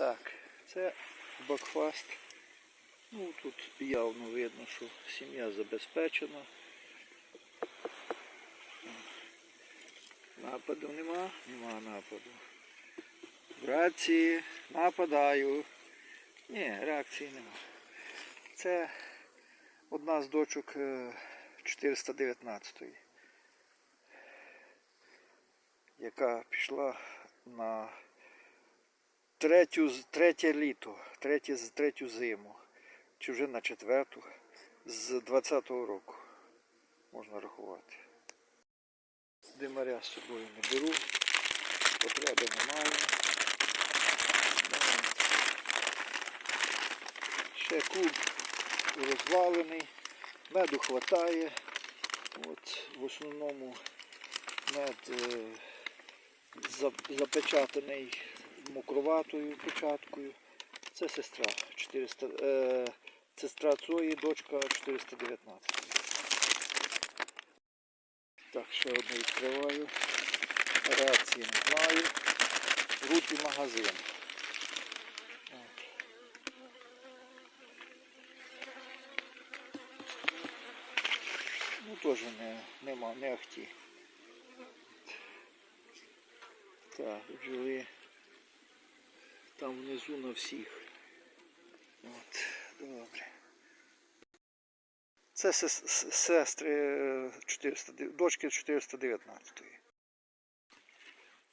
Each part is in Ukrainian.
Так, це бакфаст. Ну, тут явно видно, що сім'я забезпечена. Нападу нема, нема нападу. Реакції нападаю. Ні, реакції нема. Це одна з дочок е, 419-ї, яка пішла на третю, третє літо, третє, третю зиму, чи вже на четверту, з 20-го року можна рахувати. Димаря з собою не беру, потреби немає. Ще куб розвалений, меду хватає. От в основному мед е, запечатаний мокроватою печаткою. Це сестра 400, е, сестра Цої, дочка 419. Так, ще одне відкриваю. Реакції не знаю. Руті магазин. Ну теж не, нема, не ахті. Так, бджоли там внизу на всіх. От, добре. Це сестри е, 400, дочки 419.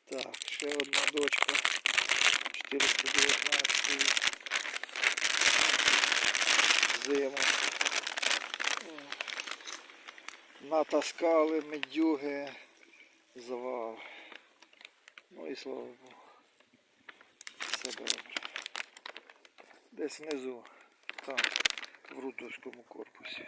Так, ще одна дочка 419. Зима. Натаскали медюги, завал. Ну і слава Богу. Все добре. Десь внизу, там, в рудовському корпусі.